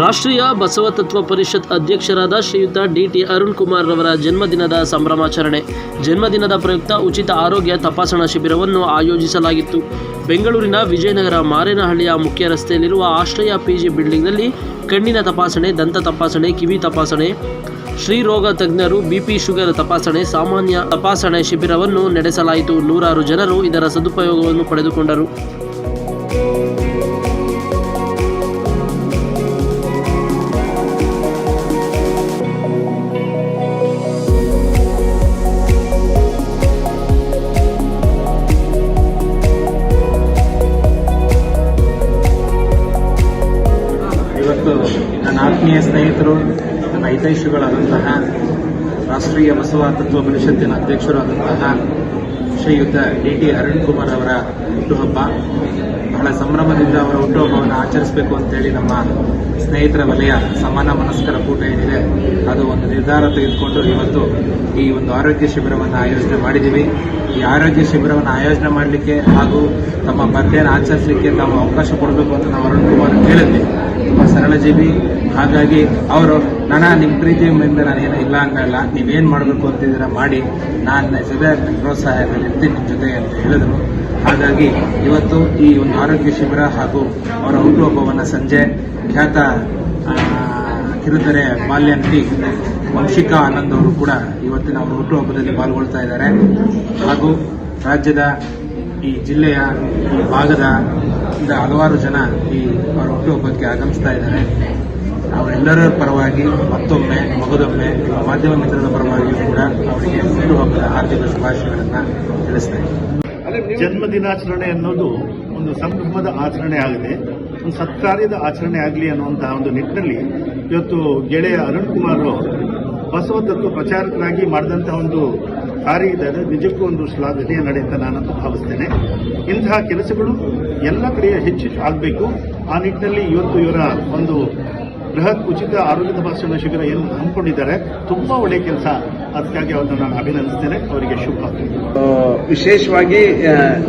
ರಾಷ್ಟ್ರೀಯ ಬಸವ ತತ್ವ ಪರಿಷತ್ ಅಧ್ಯಕ್ಷರಾದ ಶ್ರೀಯುತ ಡಿ ಟಿ ಅರುಣ್ ಕುಮಾರ್ ರವರ ಜನ್ಮದಿನದ ಸಂಭ್ರಮಾಚರಣೆ. ಜನ್ಮದಿನದ ಪ್ರಯುಕ್ತ ಉಚಿತ ಆರೋಗ್ಯ ತಪಾಸಣಾ ಶಿಬಿರವನ್ನು ಆಯೋಜಿಸಲಾಗಿತ್ತು. ಬೆಂಗಳೂರಿನ ವಿಜಯನಗರ ಮಾರೇನಹಳ್ಳಿಯ ಮುಖ್ಯ ರಸ್ತೆಯಲ್ಲಿರುವ ಆಶ್ರಯ ಪಿಜಿ ಬಿಲ್ಡಿಂಗ್ನಲ್ಲಿ ಕಣ್ಣಿನ ತಪಾಸಣೆ, ದಂತ ತಪಾಸಣೆ, ಕಿವಿ ತಪಾಸಣೆ, ಶ್ರೀರೋಗ ತಜ್ಞರು, ಬಿಪಿ ಶುಗರ್ ತಪಾಸಣೆ, ಸಾಮಾನ್ಯ ತಪಾಸಣೆ ಶಿಬಿರವನ್ನು ನಡೆಸಲಾಯಿತು. ನೂರಾರು ಜನರು ಇದರ ಸದುಪಯೋಗವನ್ನು ಪಡೆದುಕೊಂಡರು. ಆತ್ಮೀಯ ಸ್ನೇಹಿತರು ಹಿತೈಷಿಗಳಾದಂತಹ ರಾಷ್ಟ್ರೀಯ ಬಸವ ತತ್ವ ಪರಿಷತ್ತಿನ ಅಧ್ಯಕ್ಷರಾದಂತಹ ಶ್ರೀಯುತ ಡಿ ಟಿ ಅರುಣ್ ಕುಮಾರ್ ಅವರ ಹುಟ್ಟುಹಬ್ಬ. ಬಹಳ ಸಂಭ್ರಮದಿಂದ ಅವರ ಹುಟ್ಟುಹಬ್ಬವನ್ನು ಆಚರಿಸಬೇಕು ಅಂತೇಳಿ ನಮ್ಮ ಸ್ನೇಹಿತರ ವಲಯ ಸಮಾನ ಮನಸ್ಕರ ಕೂಟ ಏನಿದೆ, ಅದು ಒಂದು ನಿರ್ಧಾರ ತೆಗೆದುಕೊಂಡು ಇವತ್ತು ಈ ಒಂದು ಆರೋಗ್ಯ ಶಿಬಿರವನ್ನು ಆಯೋಜನೆ ಮಾಡಿದ್ದೀವಿ. ಈ ಆರೋಗ್ಯ ಶಿಬಿರವನ್ನು ಆಯೋಜನೆ ಮಾಡಲಿಕ್ಕೆ ಹಾಗೂ ತಮ್ಮ ಬರ್ಡೇನ ಆಚರಿಸಲಿಕ್ಕೆ ತಾವು ಅವಕಾಶ ಕೊಡಬೇಕು ಅಂತ ನಾವು ಅರುಣ್ ಕುಮಾರ್ ಹೇಳಿದ್ವಿ. ತುಂಬ ಸರಳ ಜೀವಿ ಹಾಗಾಗಿ ಅವರು ನನ್ನ ನಿಮ್ಮ ಪ್ರೀತಿ ನಾನು ನಾನೇನು ಇಲ್ಲ ಹಂಗಲ್ಲ ನೀವೇನು ಮಾಡಬೇಕು ಅಂತಿದ್ದೀರ ಮಾಡಿ ನಾನು ಸದಾ ಪ್ರೋತ್ಸಾಹ ಪ್ರೋತ್ಸಾಹದಲ್ಲಿ ಇರ್ತೀನಿ ನಿಮ್ಮ ಜೊತೆ ಅಂತ ಹೇಳಿದ್ರು. ಹಾಗಾಗಿ ಇವತ್ತು ಈ ಒಂದು ಆರೋಗ್ಯ ಶಿಬಿರ ಹಾಗೂ ಅವರ ಹುಟ್ಟುಹಬ್ಬವನ್ನು ಸಂಜೆ ಖ್ಯಾತ ಕಿರುತೆರೆ ಬಾಲ್ಯ ನಟಿ ವಂಶಿಕಾ ಆನಂದ್ ಅವರು ಕೂಡ ಇವತ್ತಿನ ಅವರ ಹುಟ್ಟುಹಬ್ಬದಲ್ಲಿ ಪಾಲ್ಗೊಳ್ತಾ ಇದ್ದಾರೆ. ಹಾಗೂ ರಾಜ್ಯದ ಈ ಜಿಲ್ಲೆಯ ಈ ಭಾಗದ ಹಲವಾರು ಜನ ಈ ಅವರ ಹುಟ್ಟುಹಬ್ಬಕ್ಕೆ ಆಗಮಿಸ್ತಾ ಇದ್ದಾರೆ. ಅವರೆಲ್ಲರ ಪರವಾಗಿ ಮತ್ತೊಮ್ಮೆ ಮಗದೊಮ್ಮೆ ನಿಮ್ಮ ಮಾಧ್ಯಮ ಮಿತ್ರರ ಪರವಾಗಿಯೂ ಕೂಡ ಅವರಿಗೆ ಹುಟ್ಟುಹಬ್ಬದ ಆರ್ಥಿಕ ಶುಭಾಶಯಗಳನ್ನು ತಿಳಿಸ್ತಾ ಜನ್ಮ ದಿನಾಚರಣೆ ಅನ್ನೋದು ಒಂದು ಸಂಭ್ರಮದ ಆಚರಣೆ ಆಗಿದೆ. ಒಂದು ಸತ್ಕಾರ್ಯದ ಆಚರಣೆ ಆಗಲಿ ಅನ್ನುವಂತಹ ಒಂದು ನಿಟ್ಟಿನಲ್ಲಿ ಇವತ್ತು ಗೆಳೆಯ ಅರುಣ್ ಕುಮಾರ್ ಬಸವ ತತ್ವ ಪ್ರಚಾರಕರಾಗಿ ಮಾಡಿದಂತಹ ಒಂದು ಕಾರ್ಯ ಇದೆ. ಅದು ನಿಜಕ್ಕೂ ಒಂದು ಶ್ಲಾಘನೀಯ ನಡೆ ಅಂತ ನಾನಂತೂ ಭಾವಿಸ್ತೇನೆ. ಇಂತಹ ಕೆಲಸಗಳು ಎಲ್ಲ ಕಡೆಯ ಹೆಚ್ಚು ಆಗಬೇಕು. ಆ ನಿಟ್ಟಿನಲ್ಲಿ ಇವತ್ತು ಇವರ ಒಂದು ಬೃಹತ್ ಉಚಿತ ಆರೋಗ್ಯ ತಪಾಸಣಾ ಶಿಬಿರ ಏನು ಹಮ್ಮಿಕೊಂಡಿದ್ದಾರೆ ತುಂಬಾ ಒಳ್ಳೆಯ ಕೆಲಸ. ಅದಕ್ಕಾಗಿ ಅವರನ್ನು ನಾನು ಅಭಿನಂದಿಸ್ತೇನೆ. ಅವರಿಗೆ ಶುಭ. ವಿಶೇಷವಾಗಿ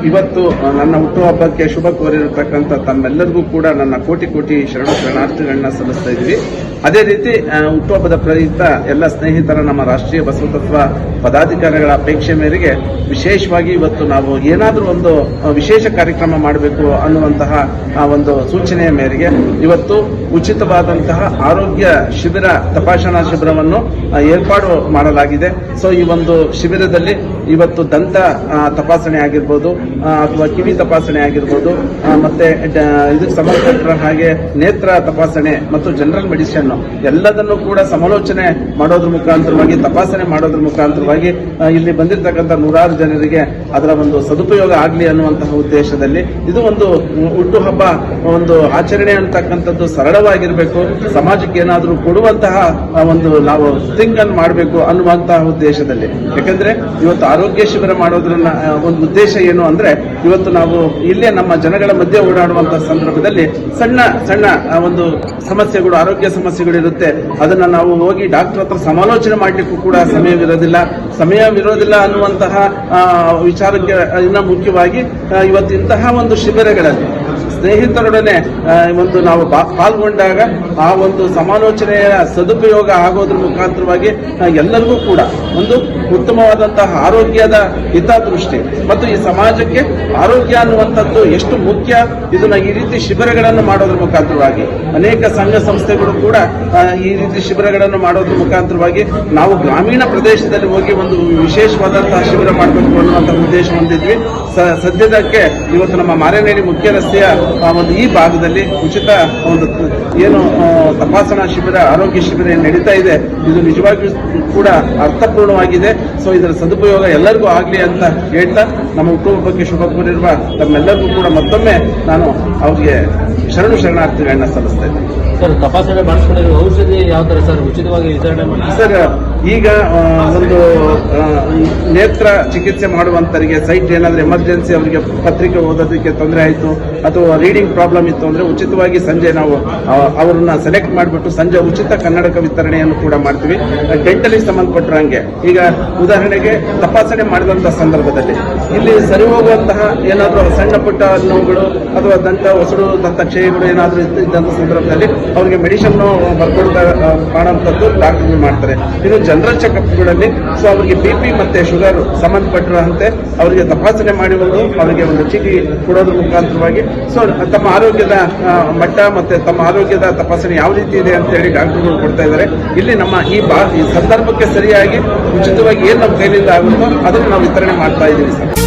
ಇವತ್ತು ನನ್ನ ಹುಟ್ಟುಹಬ್ಬಕ್ಕೆ ಶುಭ ಕೋರಿರತಕ್ಕಂಥ ತಮ್ಮೆಲ್ಲರಿಗೂ ಕೂಡ ನನ್ನ ಕೋಟಿ ಕೋಟಿ ಶರಣ ಶರಣಾರ್ಥಿಗಳನ್ನ ಸಲ್ಲಿಸ್ತಾ ಇದ್ದೀವಿ. ಅದೇ ರೀತಿ ಹುಟ್ಟುಹಬ್ಬದ ಪ್ರಯುಕ್ತ ಎಲ್ಲ ಸ್ನೇಹಿತರ ನಮ್ಮ ರಾಷ್ಟ್ರೀಯ ಬಸವತತ್ವ ಪದಾಧಿಕಾರಿಗಳ ಅಪೇಕ್ಷೆ ಮೇರೆಗೆ ವಿಶೇಷವಾಗಿ ಇವತ್ತು ನಾವು ಏನಾದರೂ ಒಂದು ವಿಶೇಷ ಕಾರ್ಯಕ್ರಮ ಮಾಡಬೇಕು ಅನ್ನುವಂತಹ ಒಂದು ಸೂಚನೆಯ ಮೇರೆಗೆ ಇವತ್ತು ಉಚಿತವಾದಂತಹ ಆರೋಗ್ಯ ಶಿಬಿರ, ತಪಾಸಣಾ ಶಿಬಿರವನ್ನು ಏರ್ಪಾಡು ಮಾಡಲಾಗಿದೆ. ಸೊ ಈ ಒಂದು ಶಿಬಿರದಲ್ಲಿ ಇವತ್ತು ದಂತ ತಪಾಸಣೆ ಆಗಿರ್ಬೋದು ಅಥವಾ ಕಿವಿ ತಪಾಸಣೆ ಆಗಿರ್ಬೋದು ಮತ್ತೆ ಇದಕ್ಕೆ ಸಂಬಂಧಪಟ್ಟ ಹಾಗೆ ನೇತ್ರ ತಪಾಸಣೆ ಮತ್ತು ಜನರಲ್ ಮೆಡಿಸಿನ್ ಎಲ್ಲದನ್ನು ಕೂಡ ಸಮಾಲೋಚನೆ ಮಾಡೋದ್ರ ಮುಖಾಂತರವಾಗಿ, ತಪಾಸಣೆ ಮಾಡೋದ್ರ ಮುಖಾಂತರವಾಗಿ ಇಲ್ಲಿ ಬಂದಿರತಕ್ಕಂಥ ನೂರಾರು ಜನರಿಗೆ ಅದರ ಒಂದು ಸದುಪಯೋಗ ಆಗಲಿ ಅನ್ನುವಂತಹ ಉದ್ದೇಶದಲ್ಲಿ ಇದು ಒಂದು ಹುಟ್ಟುಹಬ್ಬ ಒಂದು ಆಚರಣೆ ಅಂತಕ್ಕಂಥದ್ದು ಸರಳವಾಗಿರಬೇಕು. ಸಮಾಜಕ್ಕೆ ಏನಾದರೂ ಕೊಡುವಂತಹ ಒಂದು ನಾವು ಥಿಂಕ್ ಅನ್ನು ಮಾಡಬೇಕು ಅನ್ನುವಂತಹ ಉದ್ದೇಶದಲ್ಲಿ. ಯಾಕಂದ್ರೆ ಇವತ್ತು ಆರೋಗ್ಯ ಶಿಬಿರ ಮಾಡೋದ್ರನ್ನ ಒಂದು ಉದ್ದೇಶ ಏನು ಅಂದ್ರೆ, ಇವತ್ತು ನಾವು ಇಲ್ಲೇ ನಮ್ಮ ಜನಗಳ ಮಧ್ಯೆ ಓಡಾಡುವಂತಹ ಸಂದರ್ಭದಲ್ಲಿ ಸಣ್ಣ ಸಣ್ಣ ಒಂದು ಸಮಸ್ಯೆಗಳು, ಆರೋಗ್ಯ ಸಮಸ್ಯೆಗಳು ಇರುತ್ತೆ ಅದನ್ನ ನಾವು ಹೋಗಿ ಡಾಕ್ಟರ್ ಹತ್ರ ಸಮಾಲೋಚನೆ ಮಾಡಲಿಕ್ಕೂ ಕೂಡ ಸಮಯವಿರೋದಿಲ್ಲ ಸಮಯವಿರೋದಿಲ್ಲ ಅನ್ನುವಂತಹ ವಿಚಾರಕ್ಕೆ ಇನ್ನ ಮುಖ್ಯವಾಗಿ ಇವತ್ತು ಇಂತಹ ಒಂದು ಶಿಬಿರಗಳಲ್ಲಿ ಸ್ನೇಹಿತರೊಡನೆ ಒಂದು ನಾವು ಪಾಲ್ಗೊಂಡಾಗ ಆ ಒಂದು ಸಮಾಲೋಚನೆಯ ಸದುಪಯೋಗ ಆಗೋದ್ರ ಮುಖಾಂತರವಾಗಿ ಎಲ್ಲರಿಗೂ ಕೂಡ ಒಂದು ಉತ್ತಮವಾದಂತಹ ಆರೋಗ್ಯದ ಹಿತದೃಷ್ಟಿ. ಮತ್ತು ಈ ಸಮಾಜಕ್ಕೆ ಆರೋಗ್ಯ ಅನ್ನುವಂಥದ್ದು ಎಷ್ಟು ಮುಖ್ಯ, ಇದನ್ನ ಈ ರೀತಿ ಶಿಬಿರಗಳನ್ನು ಮಾಡೋದ್ರ ಮುಖಾಂತರವಾಗಿ. ಅನೇಕ ಸಂಘ ಸಂಸ್ಥೆಗಳು ಕೂಡ ಈ ರೀತಿ ಶಿಬಿರಗಳನ್ನು ಮಾಡೋದ್ರ ಮುಖಾಂತರವಾಗಿ ನಾವು ಗ್ರಾಮೀಣ ಪ್ರದೇಶದಲ್ಲಿ ಹೋಗಿ ಒಂದು ವಿಶೇಷವಾದಂತಹ ಶಿಬಿರ ಮಾಡಬೇಕು ಅನ್ನುವಂತಹ ಉದ್ದೇಶ ಹೊಂದಿದ್ವಿ. ಸದ್ಯದಕ್ಕೆ ಇವತ್ತು ನಮ್ಮ ಮಾರೇನಹಳ್ಳಿ ಮುಖ್ಯ ರಸ್ತೆಯ ಒಂದು ಈ ಭಾಗದಲ್ಲಿ ಉಚಿತ ಒಂದು ಏನು ತಪಾಸಣಾ ಶಿಬಿರ ಆರೋಗ್ಯ ಶಿಬಿರ ಏನು ನಡೀತಾ ಇದೆ. ಇದು ನಿಜವಾಗಿಯೂ ಕೂಡ ಅರ್ಥಪೂರ್ಣವಾಗಿದೆ. ಸೊ ಇದರ ಸದುಪಯೋಗ ಎಲ್ಲರಿಗೂ ಆಗಲಿ ಅಂತ ಹೇಳ್ತಾ ನಮ್ಮ ಕುಟುಂಬಕ್ಕೆ ಶುಭ ಕೋರಿರುವ ತಮ್ಮೆಲ್ಲರಿಗೂ ಕೂಡ ಮತ್ತೊಮ್ಮೆ ನಾನು ಅವ್ರಿಗೆ ಶರಣು ಶರಣಾರ್ಥಿಗಳನ್ನ ಸಲ್ಲಿಸ್ತೇನೆ. ಸರ್ ತಪಾಸಣೆ ಮಾಡಿಸ್ಕೊಂಡಿರುವ ಔಷಧಿ ಯಾವ ಥರ ಸರ್? ಉಚಿತವಾಗಿ ವಿತರಣೆ ಮಾಡಿ ಸರ್ ಈಗ ಒಂದು ನೇತ್ರ ಚಿಕಿತ್ಸೆ ಮಾಡುವಂಥವರಿಗೆ ಸೈಟ್ ಏನಾದರೂ ಎಮರ್ಜೆನ್ಸಿ ಅವರಿಗೆ ಪತ್ರಿಕೆ ಓದೋದಕ್ಕೆ ತೊಂದರೆ ಆಯಿತು, ಅಥವಾ ರೀಡಿಂಗ್ ಪ್ರಾಬ್ಲಮ್ ಇತ್ತು ಅಂದರೆ ಉಚಿತವಾಗಿ ಸಂಜೆ ನಾವು ಅವರನ್ನು ಸೆಲೆಕ್ಟ್ ಮಾಡಿಬಿಟ್ಟು ಸಂಜೆ ಉಚಿತ ಕನ್ನಡಕ ವಿತರಣೆಯನ್ನು ಕೂಡ ಮಾಡ್ತೀವಿ. ಡೆಂಟಲಿ ಸಂಬಂಧಪಟ್ಟರಂಗೆ ಈಗ ಉದಾಹರಣೆಗೆ ತಪಾಸಣೆ ಮಾಡಿದಂಥ ಸಂದರ್ಭದಲ್ಲಿ. ಇಲ್ಲಿ ಸರಿ ಹೋಗುವಂತಹ ಏನಾದರೂ ಸಣ್ಣ ಪುಟ್ಟ ನೋವುಗಳು ಅಥವಾ ದಂತ ಹೊಸಡು ದಂತ ಕ್ಷಯಗಳು ಏನಾದರೂ ಇದ್ದಂಥ ಸಂದರ್ಭದಲ್ಲಿ ಅವರಿಗೆ ಮೆಡಿಸಿನ್ ಬರ್ಕೊಡ್ತಾ ಕಾಣುವಂಥದ್ದು ಡಾಕ್ಟರ್ ಮಾಡ್ತಾರೆ. ಇನ್ನು ಜನರಲ್ ಚೆಕಪ್ಗಳಲ್ಲಿ ಸೊ ಅವರಿಗೆ ಬಿ ಪಿ ಮತ್ತೆ ಶುಗರ್ ಸಂಬಂಧಪಟ್ಟಿರುವಂತೆ ಅವರಿಗೆ ತಪಾಸಣೆ ಮಾಡಿ ಅವರಿಗೆ ಒಂದು ಚೀಟಿ ಕೊಡೋದ್ರ ಮುಖಾಂತರವಾಗಿ. ಸೊ ತಮ್ಮ ಆರೋಗ್ಯದ ಮಟ್ಟ ಮತ್ತೆ ತಮ್ಮ ಆರೋಗ್ಯದ ತಪಾಸಣೆ ಯಾವ ರೀತಿ ಇದೆ ಅಂತ ಹೇಳಿ ಡಾಕ್ಟರ್ಗಳು ಕೊಡ್ತಾ ಇದ್ದಾರೆ. ಇಲ್ಲಿ ನಮ್ಮ ಈ ಬಾ, ಈ ಸಂದರ್ಭಕ್ಕೆ ಸರಿಯಾಗಿ ಉಚಿತವಾಗಿ ಏನು ನಮ್ಮ ಕೈಲಿಂದ ಆಗುತ್ತೋ ಅದನ್ನು ನಾವು ವಿತರಣೆ ಮಾಡ್ತಾ ಇದ್ದೀವಿ ಸರ್.